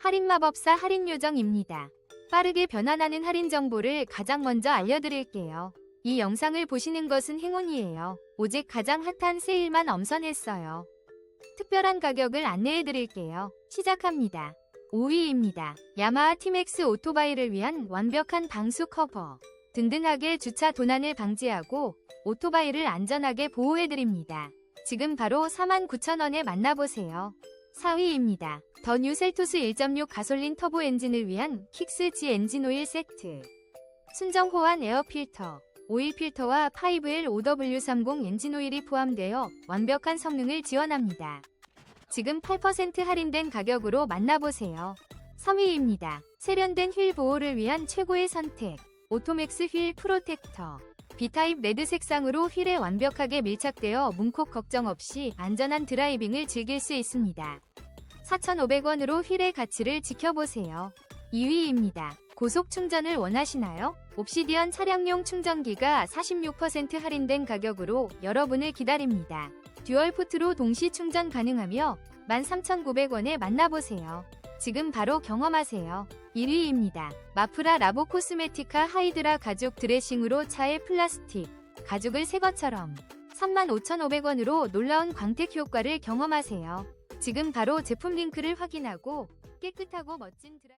할인마법사 할인요정입니다. 빠르게 변환하는 할인 정보를 가장 먼저 알려드릴게요. 이 영상을 보시는 것은 행운이에요. 오직 가장 핫한 세일만 엄선했어요. 특별한 가격을 안내해드릴게요. 시작합니다. 5위입니다. 야마하 티맥스 오토바이를 위한 완벽한 방수 커버. 든든하게 주차 도난을 방지하고 오토바이를 안전하게 보호해드립니다. 지금 바로 49,000원에 만나보세요. 4위입니다. 더 뉴 셀토스 1.6 가솔린 터보 엔진을 위한 킥스 G 엔진 오일 세트. 순정 호환 에어 필터, 오일 필터와 5L 5W30 엔진 오일이 포함되어 완벽한 성능을 지원합니다. 지금 8% 할인된 가격으로 만나보세요. 3위입니다. 세련된 휠 보호를 위한 최고의 선택. 오토맥스 휠 프로텍터. B타입 레드 색상으로 휠에 완벽하게 밀착되어 문콕 걱정 없이 안전한 드라이빙을 즐길 수 있습니다. 4,500원으로 휠의 가치를 지켜보세요. 2위입니다. 고속 충전을 원하시나요? 옵시디언 차량용 충전기가 46% 할인된 가격으로 여러분을 기다립니다. 듀얼 포트로 동시 충전 가능하며 13,900원에 만나보세요. 지금 바로 경험하세요. 1위입니다. 마프라 라보 코스메티카 하이드라 가죽 드레싱으로 차의 플라스틱, 가죽을 새 것처럼 35,500원으로 놀라운 광택 효과를 경험하세요. 지금 바로 제품 링크를 확인하고 깨끗하고 멋진 드라...